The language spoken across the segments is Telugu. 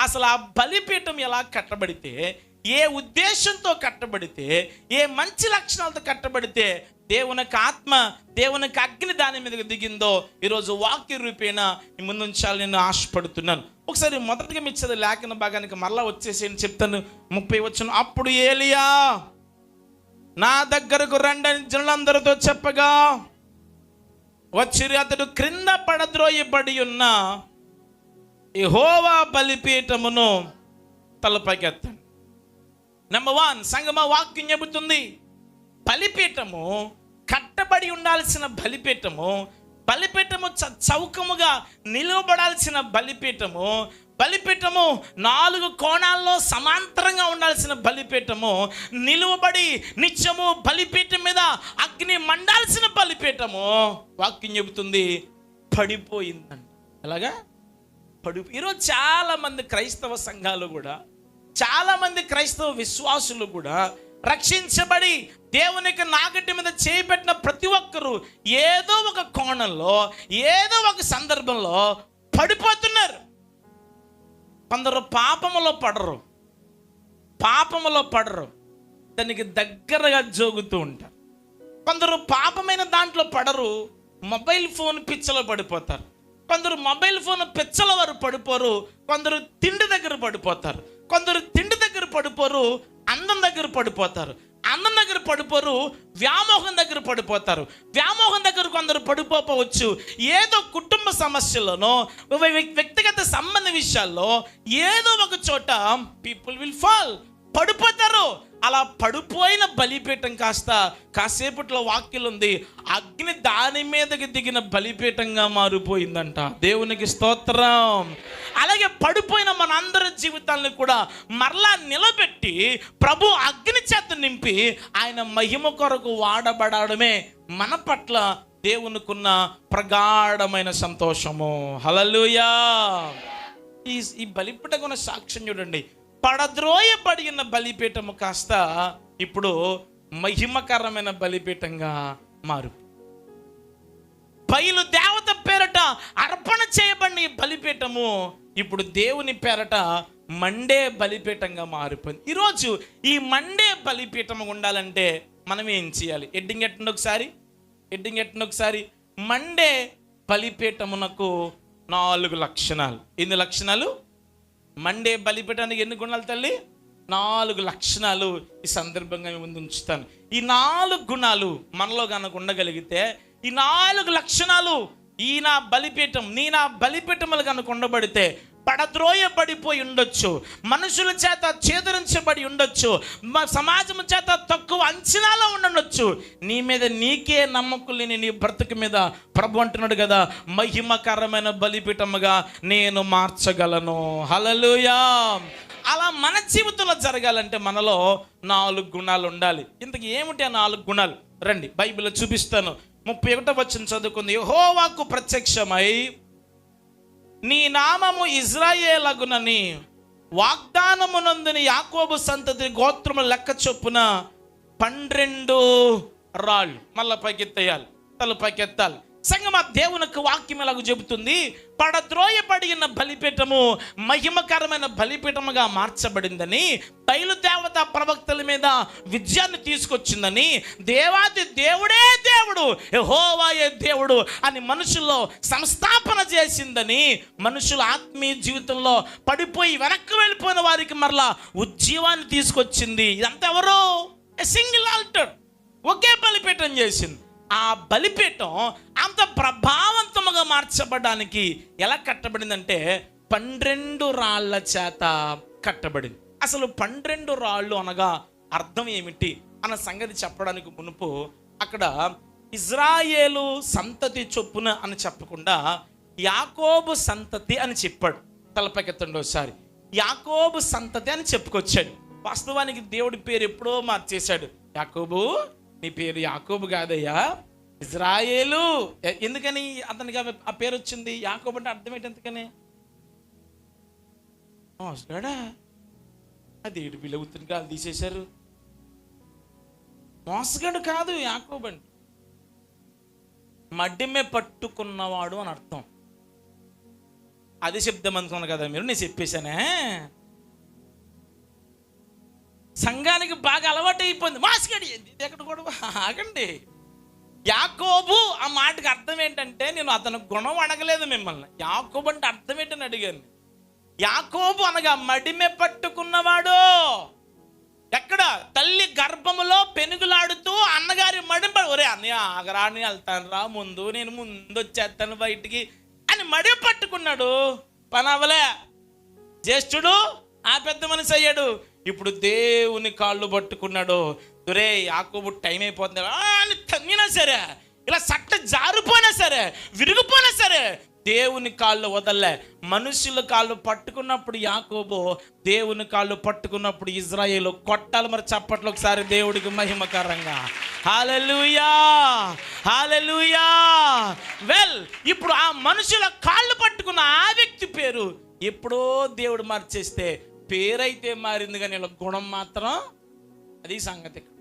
అసలు ఆ బలిపీఠం ఎలా కట్టబడితే ఏ ఉద్దేశంతో కట్టబడితే ఏ మంచి లక్షణాలతో కట్టబడితే దేవునికి ఆత్మ దేవునికి అగ్ని దాని మీదకి దిగిందో ఈరోజు వాక్య రూపేణ ముందు ఉంచాలని నేను ఆశపడుతున్నాను. ఒకసారి మొదటిగా మీ లేఖన భాగానికి మరలా వచ్చేసి నేను చెప్తాను. ముప్పై వచ్చిన అప్పుడు ఏలియా నా దగ్గరకు రండని జనులందరితో చెప్పగా వచ్చిరి అతడు క్రింద పడద్రోయబడి ఉన్న యహోవా బలిపీఠమును తలపకెత్తండి. నెంబర్ వన్ సంగమ వాక్యం చెబుతుంది బలిపీఠము కట్టబడి ఉండాల్సిన బలిపీఠము బలిపీఠము చ- చౌకముగా నిలువబడాల్సిన బలిపీఠము బలిపీఠము నాలుగు కోణాల్లో సమాంతరంగా ఉండాల్సిన బలిపీఠము నిలువబడి నిత్యము బలిపీఠం మీద అగ్ని మండాల్సిన బలిపీఠము. వాక్యం చెబుతుంది పడిపోయిందంట. ఎలాగా? పడి ఈరోజు చాలామంది క్రైస్తవ సంఘాలు కూడా చాలామంది క్రైస్తవ విశ్వాసులు కూడా రక్షించబడి దేవునికి నాగటి మీద చేపెట్టిన ప్రతి ఒక్కరూ ఏదో ఒక కోణంలో ఏదో ఒక సందర్భంలో పడిపోతున్నారు. కొందరు పాపములో పడరు. పాపములో పడరు. దానికి దగ్గరగా జోగుతూ ఉంటారు. కొందరు పాపమైన దాంట్లో పడరు. మొబైల్ ఫోన్ పిచ్చలో పడిపోతారు. కొందరు మొబైల్ ఫోన్ పిచ్చల వారు పడిపోరు కొందరు తిండి దగ్గర పడిపోతారు. కొందరు తిండి దగ్గర పడిపోరు అందం దగ్గర పడిపోతారు. అందం దగ్గర పడిపోరు వ్యామోహం దగ్గర పడిపోతారు. వ్యామోహం దగ్గర కొందరు పడిపోవచ్చు ఏదో కుటుంబ సమస్యలోనో వ్యక్తిగత సంబంధ విషయాల్లో ఏదో ఒక చోట పీపుల్ విల్ ఫాల్ పడిపోతారు. అలా పడిపోయిన బలిపీఠం కాస్త కాసేపట్లో వాక్యలు ఉంది అగ్ని దాని మీదకి దిగిన బలిపీఠంగా మారిపోయిందంట. దేవునికి స్తోత్రం. అలాగే పడిపోయిన మన అందరి జీవితాలను కూడా మరలా నిలబెట్టి ప్రభు అగ్ని చేత నింపి ఆయన మహిమ కొరకు వాడబడమే మన పట్ల దేవునికున్న ప్రగాఢమైన సంతోషము. హలలుయా ఈ ఈ బలిపీఠం సాక్ష్యం చూడండి. పడద్రోయబడిన బలిపీఠము కాస్త ఇప్పుడు మహిమకరమైన బలిపీఠంగా మారు. బయలు దేవత పేరట అర్పణ చేయబడిన ఈ బలిపీఠము ఇప్పుడు దేవుని పేరట మండే బలిపీఠంగా మారిపోయింది. ఈరోజు ఈ మండే బలిపీఠం ఉండాలంటే మనం ఏం చేయాలి? ఎడ్డింగ్ ఎట్టండి ఒకసారి? ఎడ్డింగ్ ఎట్టండి ఒకసారి? మండే బలిపీఠమునకు నాలుగు లక్షణాలు. ఎన్ని లక్షణాలు? మండే బలిపీఠానికి ఎన్ని గుణాలు తల్లి? నాలుగు లక్షణాలు ఈ సందర్భంగా మేము ముందు ఉంచుతాను. ఈ నాలుగు గుణాలు మనలో కనుక ఉండగలిగితే ఈ నాలుగు లక్షణాలు ఈ నా బలిపీఠం నీ నా బలిపీఠములు కనుక ఉండబడితే పడద్రోయబడిపోయి ఉండొచ్చు. మనుషుల చేత చేదరించబడి ఉండొచ్చు. మా సమాజం చేత తక్కువ అంచనాలో ఉండొచ్చు. నీ మీద నీకే నమ్మకం లేని నీ బ్రతుకు మీద ప్రభు అంటున్నాడు కదా మహిమకరమైన బలిపీఠముగా నేను మార్చగలను. హలలుయా అలా మన జీవితంలో జరగాలంటే మనలో నాలుగు గుణాలు ఉండాలి. ఇంతకు ఏమిటి ఆ నాలుగు గుణాలు? రండి బైబిల్లో చూపిస్తాను. ముప్పై ఒకటో వచ్చిన చదువుకుంది. యెహోవాకు ప్రత్యక్షమై నీ నామము ఇజ్రాయేలగునని వాగ్దానమునందుని యాకోబు సంతతి గోత్రము లెక్క చొప్పున పన్నెండు రాళ్ళు మళ్ళా పైకెత్తేయాలి తలు పైకెత్తాలి. సంగమ దేవునికి వాక్యం ఎలాగో చెబుతుంది? పడద్రోయబడిన బలిపీఠము మహిమకరమైన బలిపీఠముగా మార్చబడిందని బయలుదేవత ప్రవక్తల మీద విజయాన్ని తీసుకొచ్చిందని దేవాది దేవుడే దేవుడు హోవాయే దేవుడు అని మనుషుల్లో సంస్థాపన చేసిందని మనుషుల ఆత్మీయ జీవితంలో పడిపోయి వెనక్కి వెళ్ళిపోయిన వారికి మరలా ఉజ్జీవాన్ని తీసుకొచ్చింది. ఇదంతా ఎవరు? Single alter. ఒకే బలిపీఠం చేసింది. ఆ బలిపీఠం అంత ప్రభావవంతముగా మార్చబడడానికి ఎలా కట్టబడిందంటే పన్నెండు రాళ్ళ చేత కట్టబడింది. అసలు పన్నెండు రాళ్ళు అనగా అర్థం ఏమిటి అన్న సంగతి చెప్పడానికి మునుపు అక్కడ ఇజ్రాయేలు సంతతి చొప్పున అని చెప్పకుండా యాకోబు సంతతి అని చెప్పాడు. తలపకెత్తండోసారి యాకోబు సంతతి అని చెప్పుకొచ్చాడు. వాస్తవానికి దేవుడి పేరు ఎప్పుడో మార్చేశాడు. యాకోబు నీ పేరు యాకోబు కాదయ్యా? ఇజ్రాయేలు. ఎందుకని అతనికి ఆ- ఆ పేరు వచ్చింది? యాకోబు అంటే అర్థం ఏంటి ఎందుకని మోసగాడా అది ఏడు బిలవుతుంది కాదు తీసేశారు? మోసగాడు కాదు యాకోబు అంటే. మడ్డిమే పట్టుకున్నవాడు అని అర్థం. అది శబ్దం అనుకున్నాను కదా మీరు? నేను చెప్పేశానే? సంఘానికి బాగా అలవాటు అయిపోయింది. మాస్కడి ఇది ఎక్కడ కూడా ఆగండి. యాకోబు ఆ మాటకి అర్థం ఏంటంటే నేను అతను గుణం అడగలేదు మిమ్మల్ని. యాకోబు అంటే అర్థం ఏంటని అడిగాను. యాకోబు అనగా మడిమె పట్టుకున్నవాడు. ఎక్కడ? తల్లి గర్భములో పెనుగులాడుతూ అన్నగారి మడిమ ఒరే అన్నయ్య ఆగరాని వెళ్తాను రా. ముందు నేను ముందు వచ్చేస్తాను బయటికి అని మడి పట్టుకున్నాడు. పని అవలే జ్యేష్ఠుడు ఆ పెద్ద మనిషి అయ్యాడు. ఇప్పుడు దేవుని కాళ్ళు పట్టుకున్నాడు దురే యాకోబు టైం అయిపోతుంది. అని తన్నినా సరే ఇలా సట్ట జారిపోయినా సరే విరిగిపోయినా సరే దేవుని కాళ్ళు వదలలే. మనుషుల కాళ్ళు పట్టుకున్నప్పుడు యాకోబు దేవుని కాళ్ళు పట్టుకున్నప్పుడు ఇజ్రాయేల్ కొట్టాలి మరి చప్పట్లు ఒకసారి దేవుడికి మహిమకరంగా. హాలూయా హాలెలూయా వెల్ ఇప్పుడు ఆ మనుషుల కాళ్ళు పట్టుకున్న ఆ వ్యక్తి పేరు ఎప్పుడో దేవుడు మార్చేస్తే పేరైతే మారింది కానీ వీళ్ళ గుణం మాత్రం అది సంగతి ఇక్కడ.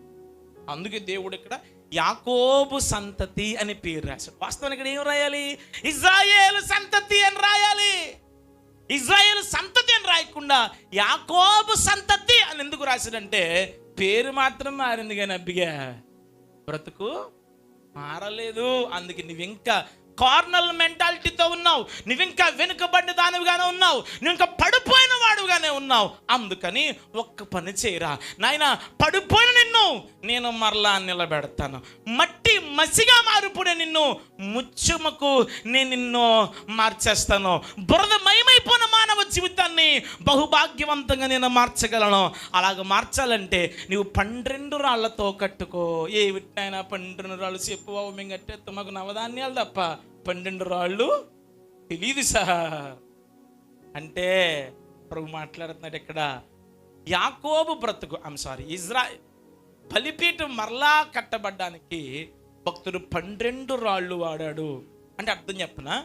అందుకే దేవుడు ఇక్కడ యాకోబు సంతతి అని పేరు రాశాడు. వాస్తవానికి ఇక్కడ ఏం రాయాలి? ఇజ్రాయేల్ సంతతి అని రాయాలి. ఇజ్రాయేల్ సంతతి అని రాయకుండా యాకోబు సంతతి అని ఎందుకు రాశాడంటే పేరు మాత్రం మారింది కానీ అబ్బిగా. బ్రతుకు మారలేదు. అందుకే నువ్వు ఇంకా కార్నల్ మెంటాలిటీతో ఉన్నావు. నువ్వు ఇంకా వెనుకబడిన దానివిగానే ఉన్నావు. నువ్వు ఇంకా పడిపోయిన వాడుగానే ఉన్నావు. అందుకని ఒక్క పని చేయరా. నాయన పడిపోయిన నిన్ను నేను మరలా నిలబెడతాను. మట్టి మసిగా మారిపోయిన నిన్ను ముచ్చుమకు నేను నిన్ను మార్చేస్తాను. బురద మయమైపోయిన మానవ జీవితాన్ని బహుభాగ్యవంతంగా నేను మార్చగలను. అలాగ మార్చాలంటే నీవు పన్నెండు రాళ్ళతో కట్టుకో. ఏ విట్టైనా పన్నెండు రాళ్ళు చెప్పు మేము కట్టేస్తాం. మాకు నవధాన్యాలు తప్ప పన్నెండు రాళ్ళు తెలియదు సార్. అంటే ప్రభు మాట్లాడుతున్నాడు ఇక్కడ. యాకోబు బ్రతుకు ఐమ్ సారీ ఇజ్రా బలిపీఠం మరలా కట్టబడ్డానికి భక్తుడు పన్నెండు రాళ్ళు వాడాడు. అంటే అర్థం చెప్పనా?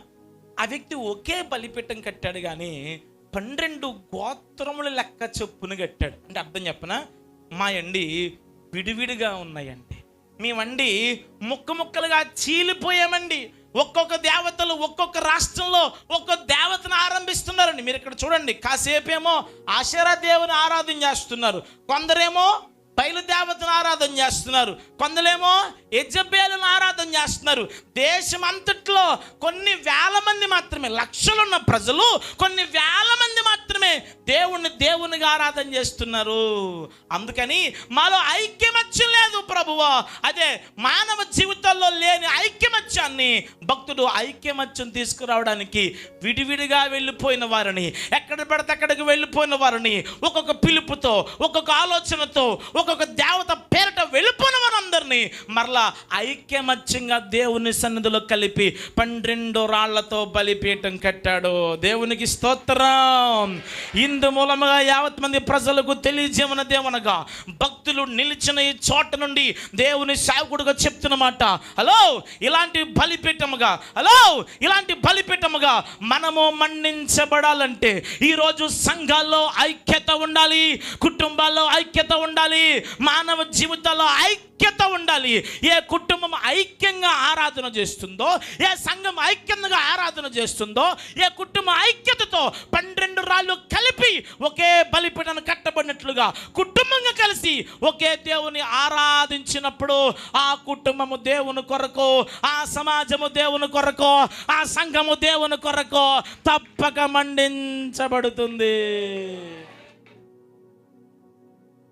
ఆ వ్యక్తి ఒకే బలిపీఠం కట్టాడు కానీ పన్నెండు గోత్రముల లెక్క చొప్పున కట్టాడు. అంటే అర్థం చెప్పనా? మా అండి విడివిడిగా ఉన్నాయండి. మేమండి ముక్క ముక్కలుగా చీలిపోయామండి. ఒక్కొక్క దేవతలు ఒక్కొక్క రాష్ట్రంలో ఒక్కొక్క దేవతను ఆరంభిస్తున్నారండి. మీరు ఇక్కడ చూడండి కాసేపేమో ఆశరా దేవుని ఆరాధన చేస్తున్నారు. కొందరేమో బయలుదేవతను ఆరాధన చేస్తున్నారు. కొందరేమో యజ్జబేలను ఆరాధన చేస్తున్నారు. దేశం అంతట్లో కొన్ని వేల మంది మాత్రమే లక్షలున్న ప్రజలు కొన్ని వేల మంది మాత్రమే దేవుణ్ణి దేవునిగా ఆరాధన చేస్తున్నారు. అందుకని మాలో ఐక్యమత్యం లేదు ప్రభువా. అదే మానవ జీవితాల్లో లేని ఐక్యమత్యాన్ని భక్తుడు ఐక్యమత్యం తీసుకురావడానికి విడివిడిగా వెళ్ళిపోయిన వారిని ఎక్కడ పడితే అక్కడికి వెళ్ళిపోయిన వారిని ఒక్కొక్క పిలుపుతో ఒక్కొక్క ఆలోచనతో ఒక్కొక్క దేవత పేరిట వెళ్ళిపోయిన వారందరినీ మరలా ఐక్యమత్యంగా దేవుని సన్నిధిలో కలిపి పన్నెండు రాళ్ళతో బలిపీఠం కట్టాడు. దేవునికి స్తోత్రం. ఇందు మూలముగా యావత్ మంది ప్రజలకు తెలియజేమన దేవునగా భక్తులు నిలిచిన ఈ చోట నుండి దేవుని సేవకుడుగా చెప్తున్నమాట హలో ఇలాంటి బలిపీఠముగా హలో ఇలాంటి బలిపీఠముగా మనము మన్నించబడాలంటే ఈరోజు సంఘాల్లో ఐక్యత ఉండాలి కుటుంబాల్లో ఐక్యత ఉండాలి మానవ జీవితాల్లో ఐక్యత ఉండాలి. ఏ కుటుంబం ఐక్యంగా ఆరాధన చేస్తుందో ఏ సంఘం ఐక్యంగా ఆరాధన చేస్తుందో ఏ కుటుంబం ఐక్యతతో పన్నెండు రాళ్ళు కలిపి ఒకే బలిపీఠను కట్టబడినట్లుగా కుటుంబంగా కలిసి ఒకే దేవుని ఆరాధించినప్పుడు ఆ కుటుంబము దేవుని కొరకు ఆ సమాజము దేవుని కొరకు ఆ సంఘము దేవుని కొరకు తప్పక మండించబడుతుంది.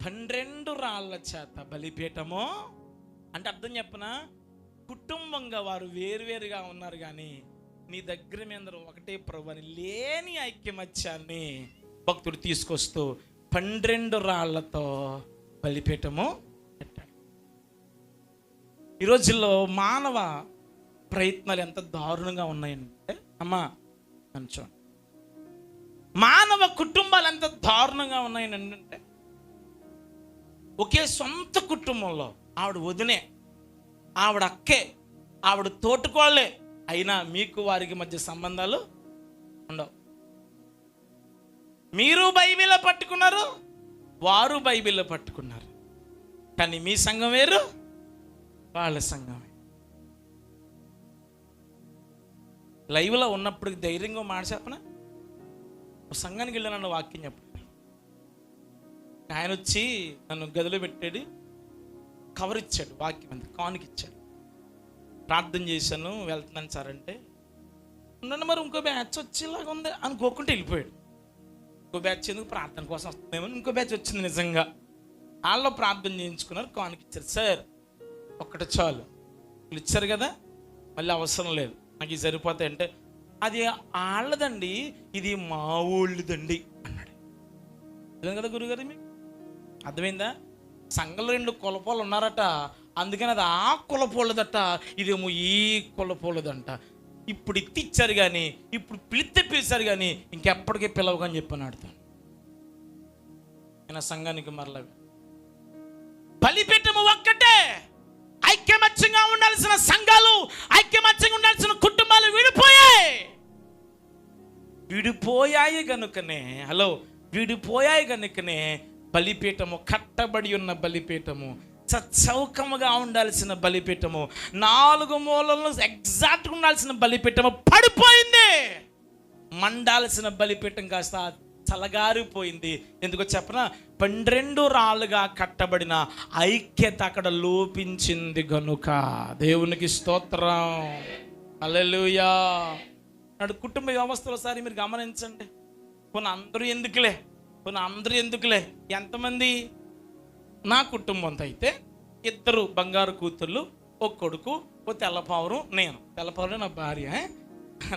పన్నెండు రాళ్ళ చేత బలిపీఠము? అంటే అర్థం చెప్పనా? కుటుంబంగా వారు వేరువేరుగా ఉన్నారు కానీ నీ దగ్గర మీ అందరూ ఒకటే ప్రభు అని లేని ఐక్యమత్యాన్ని భక్తుడు తీసుకొస్తూ పన్నెండు రాళ్ళతో బలిపీఠము పెట్టాడు ఈ రోజుల్లో మానవ ప్రయత్నాలు ఎంత దారుణంగా ఉన్నాయంటే అమ్మా కొంచెం మానవ కుటుంబాలు ఎంత దారుణంగా ఉన్నాయని అంటే ఒకే సొంత కుటుంబంలో ఆవిడ వదినే ఆవిడ అక్కే ఆవిడ తోటుకోళ్ళే. అయినా మీకు వారికి మధ్య సంబంధాలు ఉండవు. మీరు బైబిల్ పట్టుకున్నారు వారు బైబిల్ పట్టుకున్నారు. కానీ మీ సంఘం వేరు వాళ్ళ సంఘమే లైవ్లో ఉన్నప్పుడు ధైర్యంగా మాట చెప్పనా? సంఘానికి వెళ్ళానన్న వాక్యం చెప్పండి ఆయన వచ్చి నన్ను గదిలో పెట్టాడు కవర్ ఇచ్చాడు వాక్యం అంత కానుక ఇచ్చాడు. ప్రార్థన చేశాను వెళ్తున్నాను సార్ అంటే నన్ను మరి ఇంకో బ్యాచ్ వచ్చేలాగా ఉంది అనుకోకుండా వెళ్ళిపోయాడు. ఇంకో బ్యాచ్ ఎందుకు? ప్రార్థన కోసం వస్తుందేమో ఇంకో బ్యాచ్ వచ్చింది నిజంగా. వాళ్ళు ప్రార్థన చేయించుకున్నారు కానుక ఇచ్చారు. సార్ ఒక్కటి చాలు. వీళ్ళు ఇచ్చారు కదా మళ్ళీ అవసరం లేదు. నాకు ఇది సరిపోతాయి అంటే అది వాళ్ళదండి ఇది మా ఊళ్ళదండి అన్నాడు. కదా గురుగారు మీకు? అర్థమైందా? సంఘంలో రెండు కులపోలు ఉన్నారట. అందుకని అది ఆ కులపోలదట. ఇదేమో ఈ కులపోలదంట. ఇప్పుడు ఇచ్చారు కానీ ఇప్పుడు పిలిస్తే పిలిచారు కానీ ఇంకెప్పటికీ పిలవకని చెప్పని ఆడతాను. నేను సంఘానికి మరల బలిపీఠము ఒక్కటే. ఐక్యమత్యంగా ఉండాల్సిన సంఘాలు ఐక్యమత్యంగా ఉండాల్సిన కుటుంబాలు విడిపోయాయి. విడిపోయాయి కనుకనే హలో విడిపోయాయి కనుకనే బలిపీఠము కట్టబడి ఉన్న బలిపీఠము చౌకముగా ఉండాల్సిన బలిపీఠము నాలుగు మూలలను ఎగ్జాక్ట్గా ఉండాల్సిన బలిపీఠము పడిపోయింది. మండాల్సిన బలిపీఠం కాస్త చలగారిపోయింది. ఎందుకో చెప్పన? పన్నెండు రాళ్ళుగా కట్టబడిన ఐక్యత అక్కడ లోపించింది గనుక. దేవునికి స్తోత్రం. అలెలుయా నాడు కుటుంబ వ్యవస్థలో ఒకసారి మీరు గమనించండి. కొన్ని అందరూ ఎందుకులే? కొన్ని అందరూ ఎందుకులే? ఎంతమంది? నా కుటుంబంతో అయితే ఇద్దరు బంగారు కూతుళ్ళు ఒక కొడుకు ఓ తెల్లపావురం నేను. తెల్లపావురం నా భార్య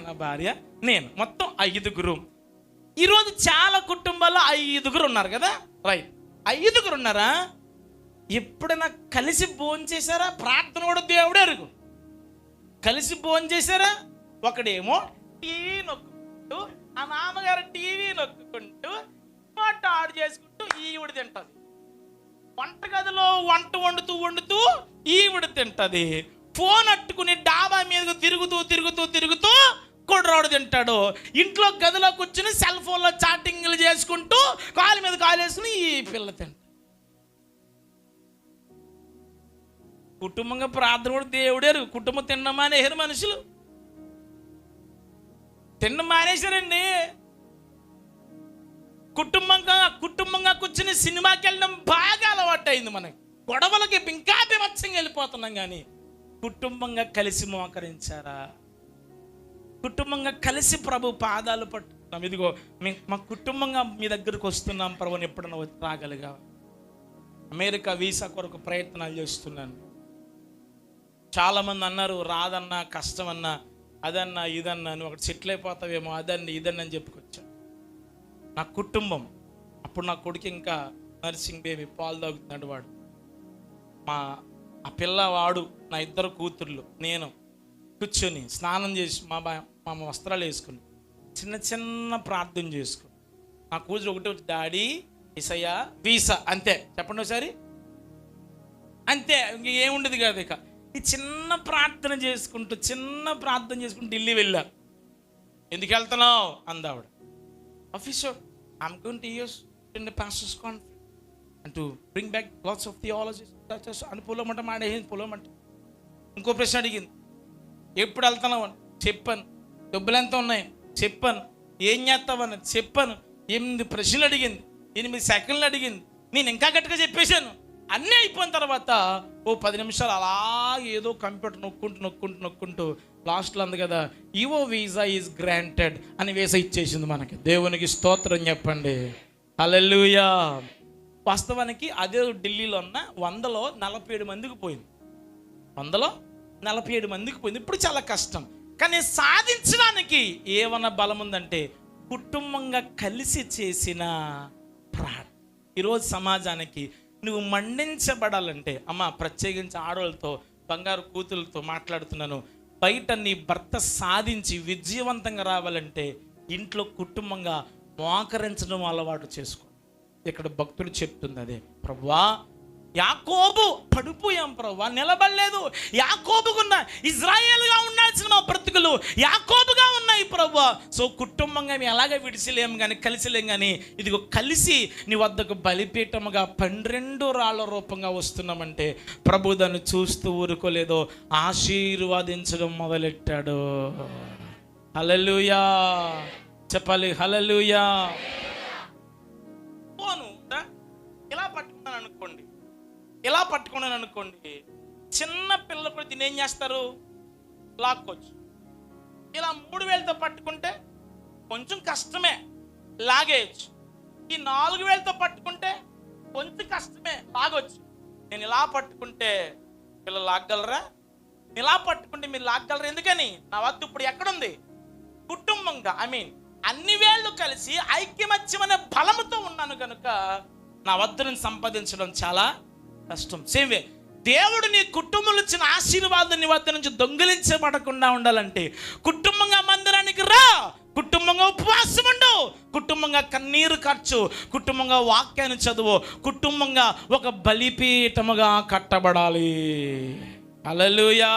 నా భార్య నేను. మొత్తం ఐదుగురు. ఈరోజు చాలా కుటుంబాల్లో ఐదుగురు ఉన్నారు కదా? రైట్. ఐదుగురు ఉన్నారా? ఎప్పుడైనా కలిసి భోంచేశారా ప్రార్థన కూడా దేవుడే అరుగు కలిసి భోంచేశారా ఒకడేమో టీవీ నొక్కుంటూ ఆ నాన్నగారు టీవీ నొక్కుంటూ పాట ఆడు చేసుకుంటూ ఈవిడ తింటది. వంటగదిలో వంట వండుతూ వండుతూ ఈవిడ తింటది. ఫోన్ అట్టుకుని డాబా మీదకు తిరుగుతూ తిరుగుతూ తిరుగుతూ కుడ్రాడు తింటాడు. ఇంట్లో గదిలో కూర్చుని సెల్ ఫోన్లో చాటింగ్లు చేసుకుంటూ కాలు మీద కాలు వేసుకుని ఈ పిల్ల తింటాడు కుటుంబంగా ప్రార్థన కూడా దేవుడేరు కుటుంబం తిన్న మానేరు మనుషులు. తిన్న మానేశారండి కుటుంబంగా కుటుంబంగా కూర్చుని సినిమాకి వెళ్ళడం బాగా అలవాటు అయింది మనకి. గొడవలకి ఇంకా బీభత్సంగా వెళ్ళిపోతున్నాం కానీ కుటుంబంగా కలిసి మోకరించారా? కుటుంబంగా కలిసి ప్రభు పాదాలు పట్టుకున్నాం. ఇదిగో మేము మా కుటుంబంగా మీ దగ్గరకు వస్తున్నాం ప్రభుని ఎప్పుడన్నా రాగలిగా అమెరికా వీసా కొరకు ప్రయత్నాలు చేస్తున్నాను. చాలామంది అన్నారు రాదన్నా కష్టమన్నా అదన్నా ఇదన్నా నువ్వు ఒకటి సెటిల్ అయిపోతావేమో అదన్నా ఇదన్నా అని చెప్పుకొచ్చాను. నా కుటుంబం అప్పుడు నా కొడుకు ఇంకా నర్సింగ్ బేబీ పాలు తాగుతున్నాడు వాడు. మా ఆ పిల్లవాడు నా ఇద్దరు కూతుర్లు నేను కూర్చొని స్నానం చేసి మా మా వస్త్రాలు వేసుకుని చిన్న చిన్న ప్రార్థన చేసుకుని నా కూతురు ఒకటి వచ్చి డాడీ ఇసయ్య వీసా అంతే. చెప్పండి ఒకసారి. అంతే ఇంక ఏముండదు కాదు ఇక. ఈ చిన్న ప్రార్థన చేసుకుంటూ చిన్న ప్రార్థన చేసుకుంటూ ఢిల్లీ వెళ్ళా. ఎందుకు వెళ్తున్నావు? అందావిడ officer I'm going to US in the pastors conference and to bring back lots of theologies అని పొలమంట మాడేసింది పొలమంట ఇంకో ప్రశ్న అడిగింది. ఎప్పుడు వెళ్తున్నావు అని? చెప్పాను. డబ్బులు ఎంత ఉన్నాయి? చెప్పాను. ఏం చేస్తావని చెప్పాను. ఎనిమిది ప్రశ్నలు అడిగింది. ఎనిమిది సెకండ్లు అడిగింది. నేను ఇంకా గట్టిగా చెప్పేశాను. అన్నీ అయిపోయిన తర్వాత ఓ పది నిమిషాలు అలా ఏదో కంప్యూటర్ నొక్కుంటూ నొక్కుంటూ నొక్కుంటూ లాస్ట్లో అంది కదా ఈవో వీసా ఈజ్ గ్రాంటెడ్ అని వీసా ఇచ్చేసింది మనకి. దేవునికి స్తోత్రం చెప్పండి. హల్లెలూయా. వాస్తవానికి అదే ఢిల్లీలో ఉన్న వందలో నలభై ఏడు మందికి పోయింది. వందలో నలభై ఏడు మందికి పోయింది. ఇప్పుడు చాలా కష్టం. కానీ సాధించడానికి ఏమన్నా బలం ఉందంటే కుటుంబంగా కలిసి చేసిన ప్రార్థన. ఈరోజు సమాజానికి నువ్వు మండించబడాలంటే అమ్మ ప్రత్యేకించి ఆడవాళ్ళతో బంగారు కూతులతో మాట్లాడుతున్నాను. బయట నీ భర్త సాధించి విజయవంతంగా రావాలంటే ఇంట్లో కుటుంబంగా మోకరించడం అలవాటు చేసుకో. ఇక్కడ భక్తుడు చెప్తుంది అదే ప్రభా యాకోబు పడిపోయాం ప్రభు నిలబడలేదు. యాకోబుకున్న ఇజ్రాయేల్గా ఉండాల్సిన మా బ్రతుకులు యాకోబుగా ఉన్నాయి ప్రభు. సో కుటుంబంగా మేము ఎలాగ విడిచిలేము కానీ కలిసిలేం కానీ ఇదిగో కలిసి నీ వద్దకు బలిపీఠముగా పన్నెండు రాళ్ళ రూపంగా వస్తున్నామంటే ప్రభు దాన్ని చూస్తూ ఊరుకోలేదో. ఆశీర్వాదించడం మొదలెట్టాడు. హలలుయా చెప్పాలి హలలుయా ఇలా పట్టుకున్నాను అనుకోండి చిన్న పిల్లలు కూడా దీన్ని ఏం చేస్తారు? లాక్కోవచ్చు. ఇలా మూడు వేలతో పట్టుకుంటే కొంచెం కష్టమే లాగేయచ్చు. ఈ నాలుగు వేలతో పట్టుకుంటే కొంచెం కష్టమే లాగొచ్చు. నేను ఇలా పట్టుకుంటే పిల్లలు లాగగలరా? ఇలా పట్టుకుంటే మీరు లాగగలరా? ఎందుకని? నా వద్ద ఇప్పుడు ఎక్కడుంది? కుటుంబంగా ఐ మీన్ అన్ని వేళ్ళు కలిసి ఐక్యమత్యమనే బలముతో ఉన్నాను కనుక నా వద్ద సంపాదించడం చాలా కష్టం. సేమ్ వే దేవుడు నీ కుటుంబంలో ఇచ్చిన ఆశీర్వాదం నీ వద్ద నుంచి దొంగిలించబడకుండా ఉండాలంటే కుటుంబంగా మందిరానికి రా. కుటుంబంగా ఉపవాసం ఉండు. కుటుంబంగా కన్నీరు ఖర్చు కుటుంబంగా వాక్యాన్ని చదువు. కుటుంబంగా ఒక బలిపీఠముగా కట్టబడాలి. అలలుయా